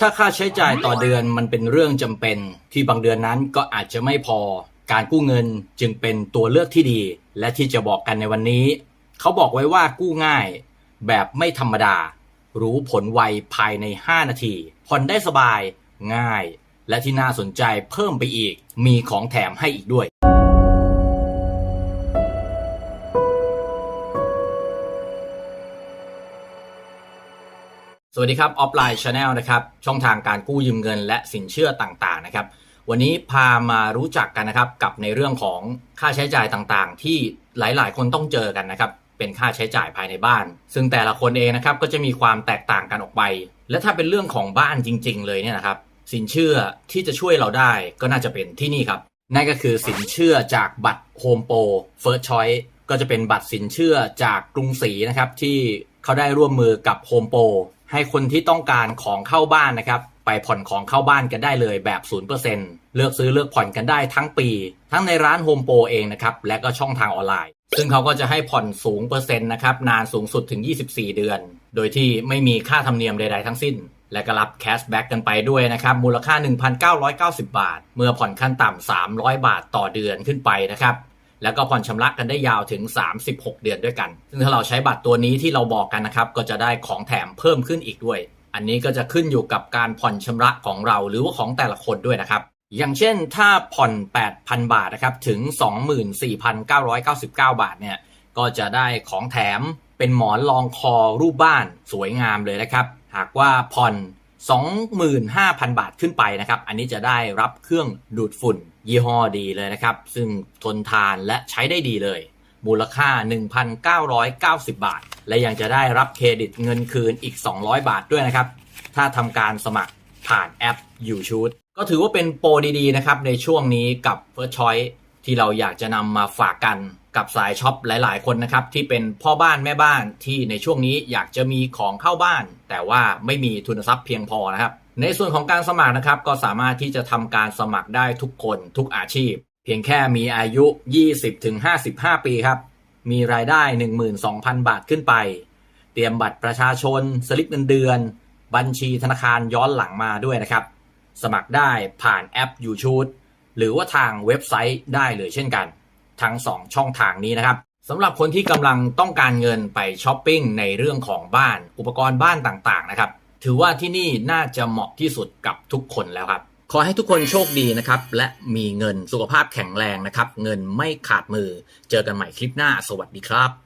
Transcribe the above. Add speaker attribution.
Speaker 1: ถ้าค่าใช้จ่ายต่อเดือนมันเป็นเรื่องจำเป็นที่บางเดือนนั้นก็อาจจะไม่พอ การกู้เงินจึงเป็นตัวเลือกที่ดี และที่จะบอกกันในวันนี้ เขาบอกไว้ว่ากู้ง่าย แบบไม่ธรรมดา รู้ผลไวภายใน 5 นาที ผ่อนได้สบายง่าย และที่น่าสนใจเพิ่มไปอีก มีของแถมให้อีกด้วย สวัสดีครับออฟไลน์ชาแนลนะครับช่องทางการกู้ยืมเงิน และสินเชื่อต่างๆนะครับ วันนี้พามารู้จักกันนะครับกับในเรื่องของค่าใช้จ่ายต่างๆ ที่หลายๆ คนต้องเจอกันนะครับเป็นค่าใช้จ่ายภายในบ้าน ซึ่งแต่ละคนเองนะครับก็จะมีความแตกต่างกันออกไป และถ้าเป็นเรื่องของบ้านจริง ๆ เลยเนี่ยนะครับ สินเชื่อที่จะช่วยเราได้ก็น่าจะเป็นที่นี่ครับนั่นก็คือสินเชื่อจากบัตรโฮมโปรเฟิร์สชอย ก็จะเป็นบัตรสินเชื่อจากกรุงศรีนะครับ ที่เขาได้ร่วมมือกับโฮมโปรให้คนที่ต้องการของเข้าบ้านนะครับ ไปผ่อนของเข้าบ้านกันได้เลยแบบ 0%เลือกซื้อเลือกผ่อนกันได้ทั้งปี ทั้งในร้านโฮมโปรเองนะครับ และก็ช่องทางออนไลน์ ซึ่งเขาก็จะให้ผ่อนสูงเปอร์เซ็นต์นะครับ นานสูงสุดถึง 24 เดือน โดยที่ไม่มีค่าธรรมเนียมใดๆทั้งสิ้น และก็รับแคชแบ็กกันไปด้วยนะครับ มูลค่า 1,990 บาท เมื่อผ่อนขั้นต่ำ300 บาทต่อเดือนขึ้นไปนะครับ แล้วก็ผ่อนชำระกันได้ยาวถึง 36 เดือนด้วยกัน ซึ่งถ้าเราใช้บัตรตัวนี้ที่เราบอกกันนะครับ ก็จะได้ของแถมเพิ่มขึ้นอีกด้วย อันนี้ก็จะขึ้นอยู่กับการผ่อนชำระของเราหรือว่าของแต่ละคนด้วยนะครับ อย่างเช่นถ้าผ่อน 8,000 บาทนะครับ ถึง 24,999 บาทเนี่ย ก็จะได้ของแถมเป็นหมอนรองคอรูปบ้านสวยงามเลยนะครับ หากว่าผ่อน 25,000 บาทขึ้นไปนะครับ อันนี้จะได้รับเครื่องดูดฝุ่น ยี่ห้อดีเลยนะครับ ซึ่งทนทานและใช้ได้ดีเลย มูลค่า 1,990 บาท และยังจะได้รับเครดิตเงินคืนอีก 200 บาทด้วยนะครับ ถ้าทำการสมัครผ่านแอป YouTube ก็ถือว่าเป็นโปรดีๆนะครับในช่วงนี้กับ First Choice ที่เราอยากจะนำมาฝากกัน กับสายช็อปหลายๆ คนนะครับ ที่เป็นพ่อบ้านแม่บ้านที่ในช่วงนี้อยากจะมีของเข้าบ้าน แต่ว่าไม่มีทุนทรัพย์เพียงพอนะครับ ในส่วนของการสมัครนะครับ ก็สามารถที่จะทำการสมัครได้ทุกคนทุกอาชีพ เพียงแค่มีอายุ 20-55 ปีครับ มีรายได้ 12,000 บาทขึ้นไป เตรียมบัตรประชาชน สลิปเงินเดือน บัญชีธนาคารย้อนหลังมาด้วยนะครับ สมัครได้ผ่านแอป YouTube หรือว่าทางเว็บไซต์ได้เลยเช่นกัน ทั้ง 2 ช่องทางนี้นะครับสำหรับคนที่กำลังต้องการเงินไปช้อปปิ้งในเรื่องของบ้าน อุปกรณ์บ้านต่างๆนะครับ ถือว่าที่นี่น่าจะเหมาะที่สุดกับทุกคนแล้วครับ ขอให้ทุกคนโชคดีนะครับ และมีเงินสุขภาพแข็งแรงนะครับ เงินไม่ขาดมือ เจอกันใหม่คลิปหน้า สวัสดีครับ